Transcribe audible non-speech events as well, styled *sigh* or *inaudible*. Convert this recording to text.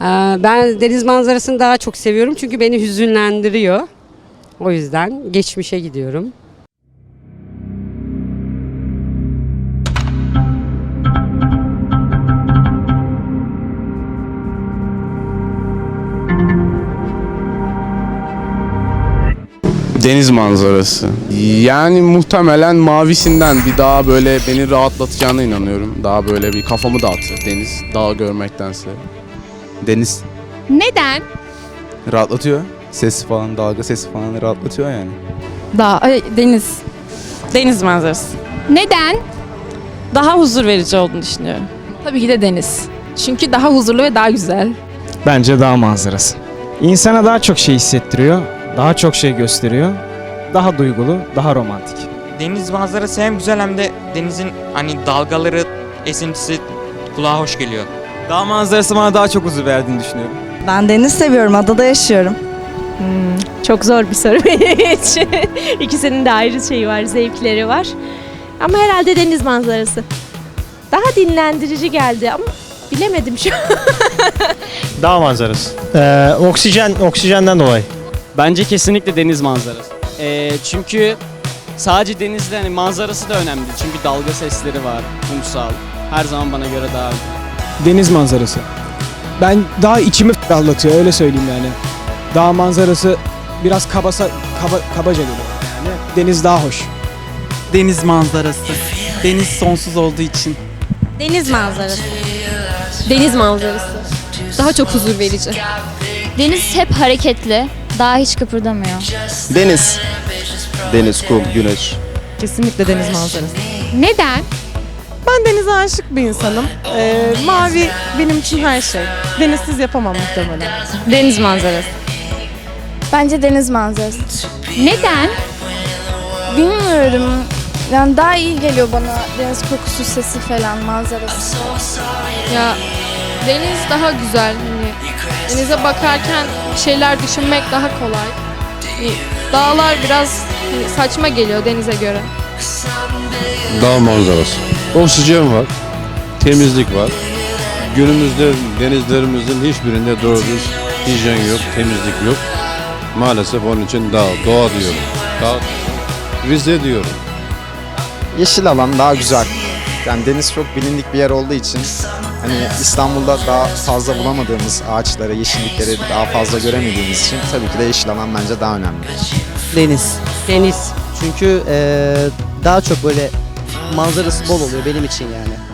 Ee, Ben deniz manzarasını daha çok seviyorum çünkü beni hüzünlendiriyor. O yüzden geçmişe gidiyorum. Deniz manzarası. Yani muhtemelen mavisinden bir daha böyle beni rahatlatacağına inanıyorum. Daha böyle bir kafamı dağıtır deniz, dağ görmektense. Deniz Neden? rahatlatıyor. Sesi falan, dalga sesi falan rahatlatıyor yani. Dağ, ay, deniz. Deniz manzarası. Neden? Daha huzur verici olduğunu düşünüyorum. Tabii ki de deniz. Çünkü daha huzurlu ve daha güzel. Bence dağ manzarası. İnsana daha çok şey hissettiriyor, daha çok şey gösteriyor. Daha duygulu, daha romantik. Deniz manzarası hem güzel hem de denizin hani dalgaları, esintisi kulağa hoş geliyor. Dağ manzarası bana daha çok huzur verdiğini düşünüyorum. Ben deniz seviyorum. Adada yaşıyorum. Çok zor bir soru *laughs* benim için. İkisinin de ayrı şeyi var, zevkleri var. Ama herhalde deniz manzarası. Daha dinlendirici geldi ama bilemedim şu an. *laughs* Dağ manzarası. Ee, oksijen, oksijenden dolayı. Bence kesinlikle deniz manzarası. Ee, çünkü sadece denizde hani manzarası da önemli. Çünkü dalga sesleri var, kumsal. Her zaman bana göre daha Deniz manzarası. Ben daha içimi ferahlatıyor, öyle söyleyeyim yani. Dağ manzarası biraz kabasa, kaba, kabaca geliyor yani. Deniz daha hoş. Deniz manzarası. Deniz sonsuz olduğu için. Deniz manzarası. Deniz manzarası. Daha çok huzur verici. Deniz hep hareketli. Daha hiç kıpırdamıyor. Deniz. Deniz, kum, güneş. Kesinlikle deniz manzarası. Neden? Ben denize aşık bir insanım. Ee, mavi benim için her şey. Denizsiz yapamam muhtemelen. Deniz manzarası. Bence deniz manzarası. Neden? Bilmiyorum. Yani daha iyi geliyor bana deniz kokusu, sesi falan, manzarası. Ya deniz daha güzel. Hani denize bakarken bir şeyler düşünmek daha kolay. Hani dağlar biraz hani saçma geliyor denize göre. Dağ manzarası. Oksijen var, temizlik var. Günümüzde denizlerimizin hiçbirinde doğru düz hijyen yok, temizlik yok. Maalesef onun için dağ, doğa diyorum. Dağ, Rize diyorum. Yeşil alan daha güzel. Yani deniz çok bilindik bir yer olduğu için hani İstanbul'da daha fazla bulamadığımız ağaçları, yeşillikleri daha fazla göremediğimiz için tabii ki de yeşil alan bence daha önemli. Deniz. Deniz. Çünkü daha çok böyle manzarası bol oluyor benim için yani.